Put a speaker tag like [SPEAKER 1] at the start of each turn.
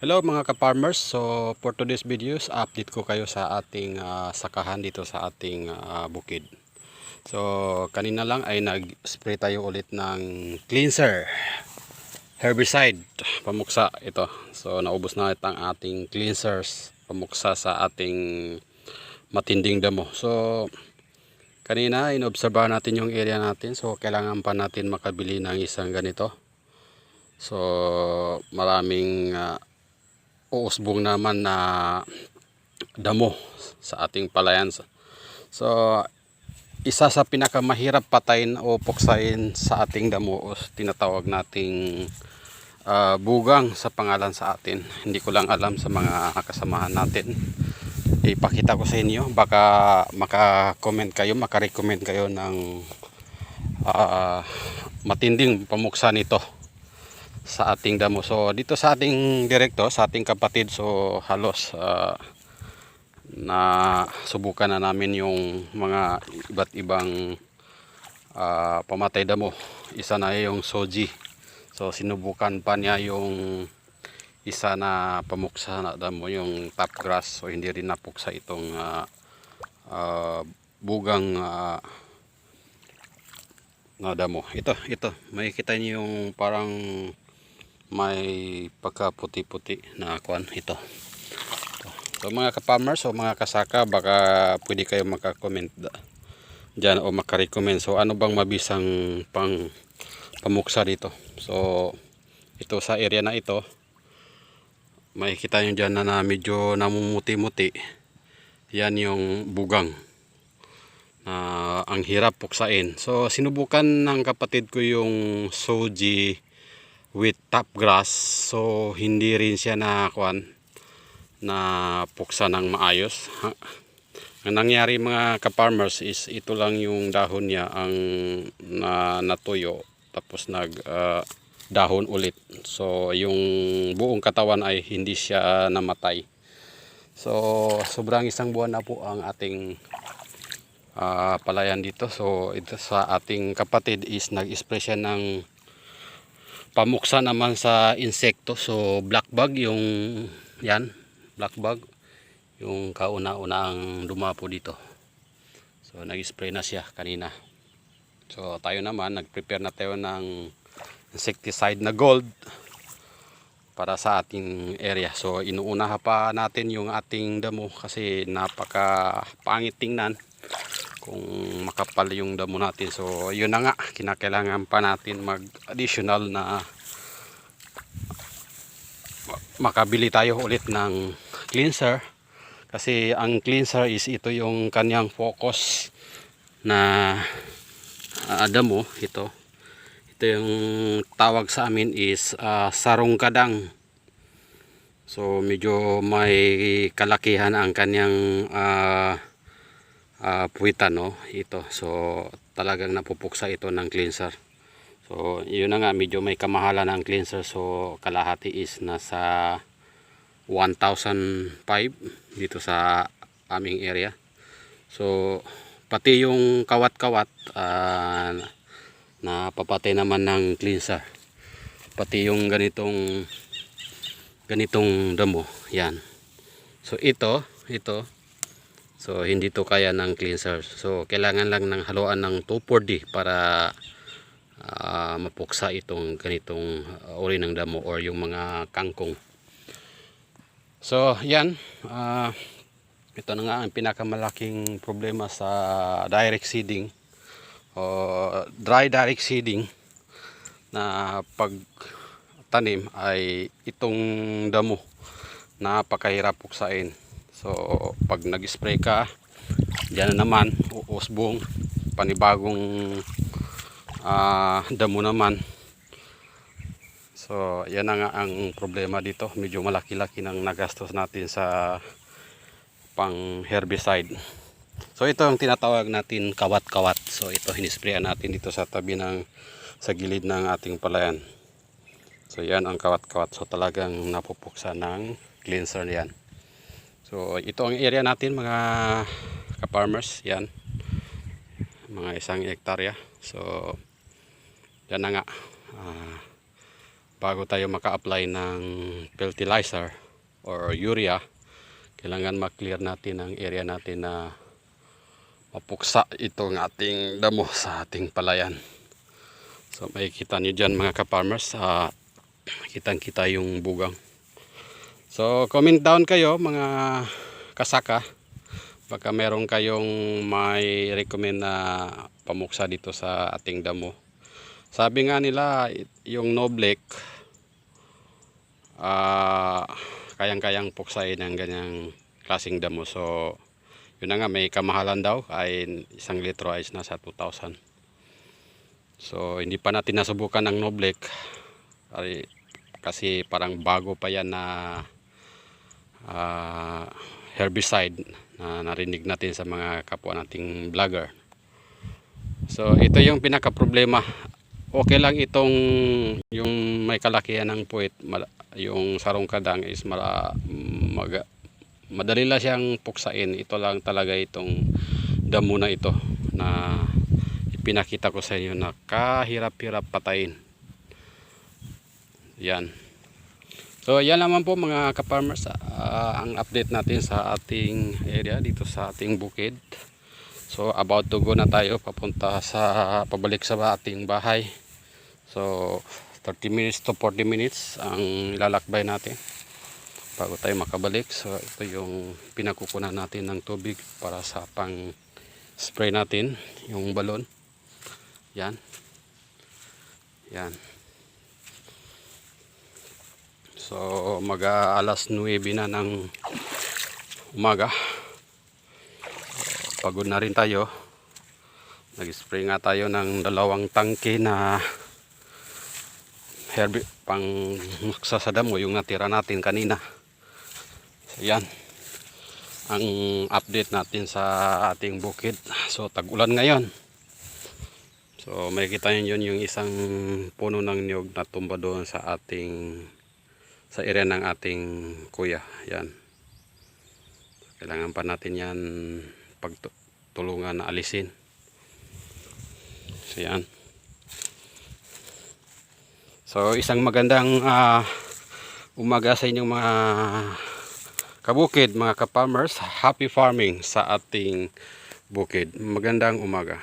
[SPEAKER 1] Hello mga ka-farmers. So for today's videos, update ko kayo sa ating ah, sakahan dito sa ating ah, bukid. So kanina lang ay nag-spray tayo ulit ng cleanser. Herbicide, pamuksa ito. So naubos na ang ating cleansers, pamuksa sa ating matinding damo. So kanina inobserbahan natin yung area natin. So kailangan pa natin makabili ng isang ganito. So maraming ah, uusbong naman na damo sa ating palayan. So, isa sa pinakamahirap patayin o puksain sa ating damo o tinatawag nating ah, bugang sa pangalan sa atin. Hindi ko lang alam sa mga kasamahan natin. Ipakita ko sa inyo. Baka maka-comment kayo, maka-recommend kayo ng ah, matinding pamuksa nito sa ating damo. So dito sa ating direkto, sa ating kapatid, so halos ah, na subukan na namin yung mga iba't ibang ah, pamatay damo. Isa na yung soji. So sinubukan pa niya yung isa na pamuksa na damo, yung top grass. So hindi rin napuksa itong ah, ah, bugang ah, na damo. Ito, ito. May kita niyo yung parang may pagka puti-puti na kwan ito. So mga ka-farmers o mga kasaka baka pwede kayo maka-comment da- dyan o maka-recommend. So ano bang mabisang pang pamuksa dito. So ito sa area na ito makikita nyo dyan na, na medyo namumuti-muti. Yan yung bugang na ang hirap puksain. So sinubukan ng kapatid ko yung soji with top grass. So hindi rin siya na kuan na puksa ng maayos. Ang nangyari mga ka-farmers is ito lang yung dahon niya ang na natuyo tapos nag ah, dahon ulit. So yung buong katawan ay hindi siya namatay. So sobrang isang buwan na po ang ating ah, palayan dito. So ito sa ating kapatid is nag-spray siya ng pamuksa naman sa insekto. So black bug yung yan black bug. Yung kauna-una ang dumapo dito. So nag-spray na siya kanina. So tayo naman nag-prepare na tayo ng insecticide na gold para sa ating area. So inuunahan pa natin yung ating damo kasi napaka pangit tingnan kung makapal yung damo natin. So, yun na nga, kinakailangan pa natin mag additional na makabili tayo ulit ng cleanser. Kasi ang cleanser is ito yung kanyang focus na uh, damo. Ito. Ito yung tawag sa amin is ah, sarong kadang. So medyo may kalakihan ang kanyang ah, uh, puwitan no? Ito. So talagang napupuksa ito ng cleanser. So yun na nga medyo may kamahalan ng cleanser. So kalahati is nasa 1,005 dito sa aming area. So pati yung kawat-kawat uh, napapatay naman ng cleanser. Pati yung ganitong ganitong damo. Yan. So ito ito So hindi to kaya ng cleanser. So kailangan lang ng haluan ng 2,4-D para ah, mapuksa itong ganitong ah, uri ng damo or yung mga kangkong. So yan. ah, ito na nga ang pinakamalaking problema sa direct seeding o dry direct seeding na pag tanim ay itong damo napakahirap puksain. So, pag nag-spray ka, diyan na naman, uusbong, panibagong ah, damo naman. So, yan na nga ang problema dito. Medyo malaki-laki ng nagastos natin sa pang herbicide. So, ito ang tinatawag natin kawat-kawat. So, ito hinisprayan natin dito sa tabi ng sa gilid ng ating palayan. So, yan ang kawat-kawat. So, talagang napupuksa ng cleanser yan. So ito ang area natin mga ka-farmers. Yan. Mga isang hektarya. So yan na nga. Ah, bago tayo maka-apply ng fertilizer or urea kailangan ma-clear natin ang area natin na mapuksa itong ating damo sa ating palayan so makikita nyo dyan mga ka-farmers sa kitang kita yung bugang so comment down kayo mga kasaka baka meron kayong may recommend na pamuksa dito sa ating damo sabi nga nila yung Noblek ah kayang-kayang puksain ng ganyang klaseng damo. So, yun na nga, may kamahalan daw ay isang litro ay nasa 2,000. So, hindi pa natin nasubukan ng Noblek ay, kasi parang bago pa yan na ah, herbicide na narinig natin sa mga kapwa nating vlogger. So, ito yung pinaka problema. Okay lang itong yung may kalakihan ng puwit, yung sarong kadang is mala, mag, madali lang siyang puksain. Ito lang talaga itong damo na ito na ipinakita ko sa inyo na kahirap-hirap patayin. Yan. So yan naman po mga ka-farmers ah, ang update natin sa ating area dito sa ating bukid. So about to go na tayo papunta sa pabalik sa ating bahay. So 30 minutes to 40 minutes ang lalakbay natin bago tayo makabalik. So ito yung pinakukunan natin ng tubig para sa pang spray natin yung balon. Yan. Yan. So mag alas 9 na ng umaga. Pagod na rin tayo. Nag-spray nga tayo ng dalawang tangke na herbi pang muksa sa damo yung natira natin kanina. So yan. Ang update natin sa ating bukid. So tag-ulan ngayon. So may kita niyo yun yung isang puno ng niyog na tumba doon sa ating sa area ng ating kuya. Yan. Kailangan pa natin yan pagtulungan na alisin. So yan. So isang magandang ah, umaga sa inyong mga kabukid, mga ka-farmers. Happy farming sa ating bukid. Magandang umaga.